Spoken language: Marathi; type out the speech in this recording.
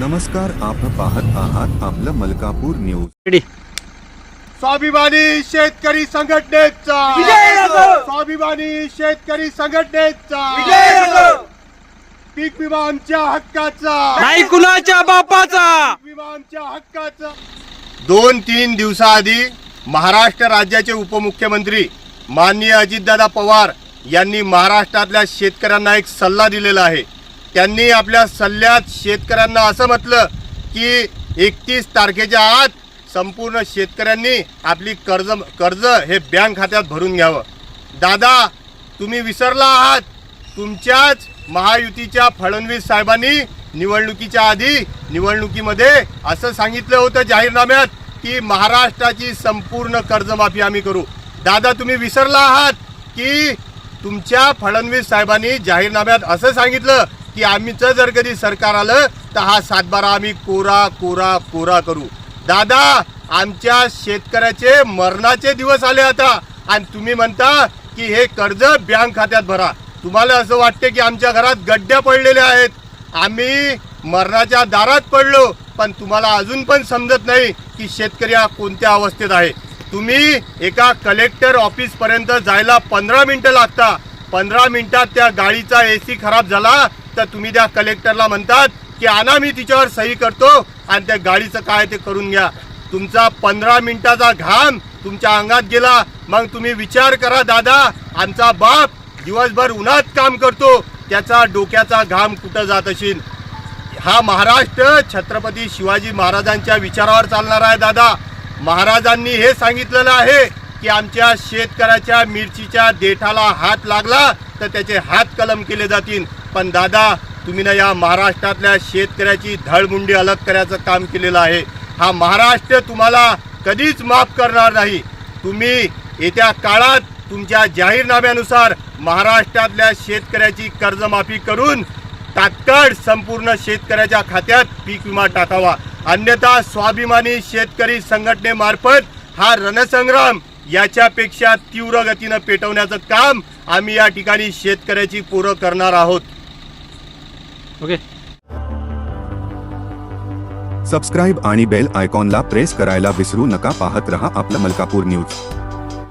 नमस्कार आपण पाहत आहात आपलं मलकापूर न्यूज. स्वाभिमानी शेतकरी संघटनेचा! स्वाभिमानी शेतकरी संघटनेचा! पीक विमा आमच्या हक्काचा. नाही कुणाच्या बापाचा. पीक विमा आमच्या हक्काचा. दोन तीन दिवसाआधी महाराष्ट्र राज्याचे उपमुख्यमंत्री माननीय अजितदादा पवार यांनी महाराष्ट्रातल्या शेतकऱ्यांना एक सल्ला दिलेला आहे. त्यांनी आपल्या सल्ल्यात शेतकऱ्यांना असं म्हटलं की एकतीस तारखेच्या आत संपूर्ण शेतकऱ्यांनी आपली कर्ज कर्ज हे बँक खात्यात भरून घ्यावं. दादा तुम्ही विसरला आहात. तुमच्याच महायुतीच्या फडणवीस साहेबांनी निवडणुकीच्या आधी निवडणुकीमध्ये असं सांगितलं होतं जाहीरनाम्यात की महाराष्ट्राची संपूर्ण कर्जमाफी आम्ही करू. दादा तुम्ही विसरला आहात की तुमच्या फडणवीस साहेबांनी जाहीरनाम्यात असं सांगितलं की आम्हीचं जर कधी सरकार आलं तर हा सातबारा आम्ही कोरा कोरा कोरा करू. दादा आमच्या शेतकऱ्याचे मरणाचे दिवस आले आता. आणि तुम्ही म्हणता की हे कर्ज बँक खात्यात भरा. तुम्हाला असं वाटते की आमच्या घरात गड्ड्या पडलेल्या आहेत. आम्ही मरणाच्या दारात पडलो पण तुम्हाला अजून पण समजत नाही की शेतकरी हा कोणत्या अवस्थेत आहे. तुम्ही एका कलेक्टर ऑफिसपर्यंत जायला पंधरा मिनटं लागता. पंधरा मिनटात त्या गाडीचा ए सी खराब झाला तर तुम्ही त्या कलेक्टरला म्हणतात की आणा मी तिच्यावर सही करतो आणि त्या गाडीचं काय ते करून घ्या. तुमचा पंधरा मिनिटाचा घाम तुमच्या अंगात गेला. मग तुम्ही विचार करा दादा आमचा बाप दिवसभर उन्हात काम करतो. त्याचा डोक्याचा घाम कुठं जात असेल? हा महाराष्ट्र छत्रपती शिवाजी महाराजांच्या विचारावर चालणार आहे दादा. महाराजांनी हे सांगितलेलं आहे की आमच्या शेतकऱ्याच्या मिरचीच्या देठाला हात लागला तर त्याचे हात कलम केले जातील. पण दादा तुम्ही ना या महाराष्ट्रातल्या शेतकऱ्याची धळमुंडी अलग करायचं काम केलेलं आहे. हा महाराष्ट्र तुम्हाला कधीच माफ करणार नाही. तुम्ही येत्या काळात तुमच्या जाहीरनाम्यानुसार महाराष्ट्रातल्या शेतकऱ्याची कर्जमाफी करून तात्काळ संपूर्ण शेतकऱ्याच्या खात्यात पीक विमा टाकावा. अन्यथा स्वाभिमानी शेतकरी संघटनेमार्फत हा रणसंग्राम याच्यापेक्षा तीव्र गतीनं पेटवण्याचं काम आम्ही या ठिकाणी शेतकऱ्याची पोरं करणार आहोत. ओके. सबस्क्राईब आणि बेल आयकॉनला प्रेस करायला विसरू नका. पाहत रहा आपलं मलकापूर न्यूज